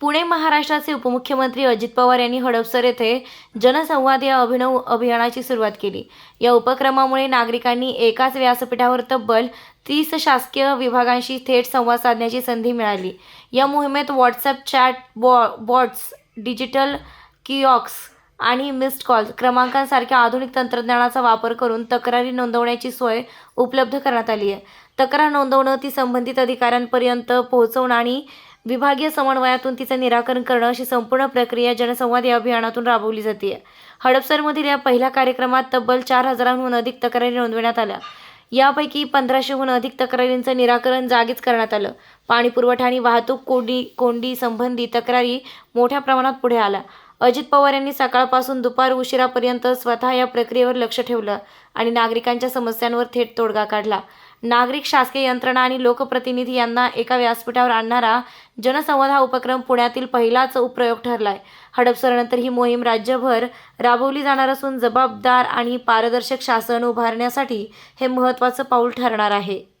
पुणे महाराष्ट्राचे उपमुख्यमंत्री अजित पवार यांनी हडपसर येथे जनसंवाद या अभिनव अभियानाची सुरुवात केली. या उपक्रमामुळे नागरिकांनी एकाच व्यासपीठावर तब्बल तीस शासकीय विभागांशी थेट संवाद साधण्याची संधी मिळाली. या मोहिमेत व्हॉट्सअप चॅट बॉ बॉट्स डिजिटल किऑक्स आणि मिस्ड कॉल क्रमांकांसारख्या आधुनिक तंत्रज्ञानाचा वापर करून तक्रारी नोंदवण्याची सोय उपलब्ध करण्यात आली आहे. तक्रार नोंदवणं ती संबंधित अधिकाऱ्यांपर्यंत पोहोचवणं आणि विभागीय समन्वयातून तिचं निराकरण करणं अशी संपूर्ण प्रक्रिया जनसंवाद या अभियानातून राबवली जाते. हडपसरमधील या पहिल्या कार्यक्रमात तब्बल चार हजारांहून अधिक तक्रारी नोंदवण्यात आल्या. यापैकी पंधराशेहून अधिक तक्रारींचं निराकरण जागीच करण्यात आलं. पाणी पुरवठा आणि वाहतूक कोंडी कोंडी संबंधी तक्रारी मोठ्या प्रमाणात पुढे आल्या. अजित पवार यांनी सकाळपासून दुपार उशिरापर्यंत स्वतः या प्रक्रियेवर लक्ष ठेवलं आणि नागरिकांच्या समस्यांवर थेट तोडगा काढला. नागरिक शासकीय यंत्रणा आणि लोकप्रतिनिधी यांना एका व्यासपीठावर आणणारा जनसंवाद हा उपक्रम पुण्यातील पहिलाच उपप्रयोग ठरलाय. हडपसरनंतर ही मोहीम राज्यभर राबवली जाणार असून जबाबदार आणि पारदर्शक शासन उभारण्यासाठी हे महत्त्वाचं पाऊल ठरणार आहे.